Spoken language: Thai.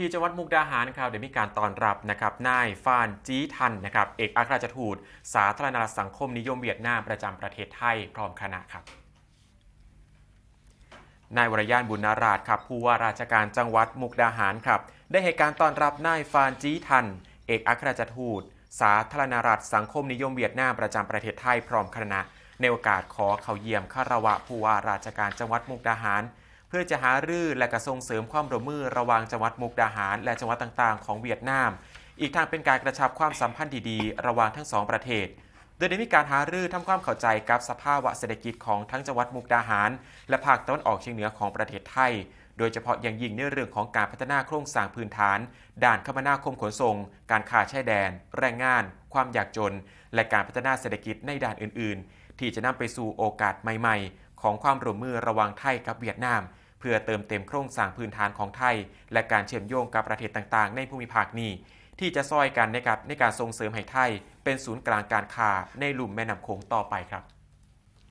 ที่จังหวัดมุกดาหารครับเดี๋ยวมีการต้อนรับนะครับนายฟานจีทันนะครับเอกอัครราชทูต สาธารณรัฐสังคมนิยมเวียดนามประจำประเทศไทยพร้อมคณะครับนายวรยานบุญนาราชครับผู้ว่าราชการจังหวัดมุกดาหารครับ ได้ให้การต้อนรับนายฟานจีทัน เอกอัครราชทูต สาธารณรัฐสังคมนิยมเวียดนามประจำประเทศไทยพร้อมคณะในโอกาสขอเข้าเยี่ยมคารวะผู้ว่าราชการจังหวัดมุกดาหาร เพื่อจะหารือและกระทรงเสริมความร่วมมือระหว่างจังหวัดมุกดาหาร และจังหวัดต่างๆ ของเวียดนาม อีกทางเป็นการกระชับความสัมพันธ์ดีๆ ระหว่างทั้งสองประเทศ โดยได้มีการหารือทำความเข้าใจกับสภาวะเศรษฐกิจของทั้งจังหวัดมุกดาหาร และภาคตะวันออกเฉียงเหนือของประเทศไทย โดยเฉพาะอย่างยิ่งในเรื่องของการพัฒนาโครงสร้างพื้นฐานด่านคมนาคมขนส่ง การค้าชายแดน แรงงาน ความยากจน และการพัฒนาเศรษฐกิจในด่านอื่น ๆ ที่จะนำไปสู่โอกาสใหม่ ๆ ของความร่วมมือระหว่างไทยกับเวียดนาม เพื่อเติมเต็มโครงสร้างพื้นฐานของไทย และการเชื่อมโยงกับประเทศต่างๆ ในภูมิภาคนี้ที่จะซอยกันในการในการส่งเสริมให้ไทย เป็นศูนย์กลางการค้าในลุ่มแม่น้ำโขงต่อไปครับ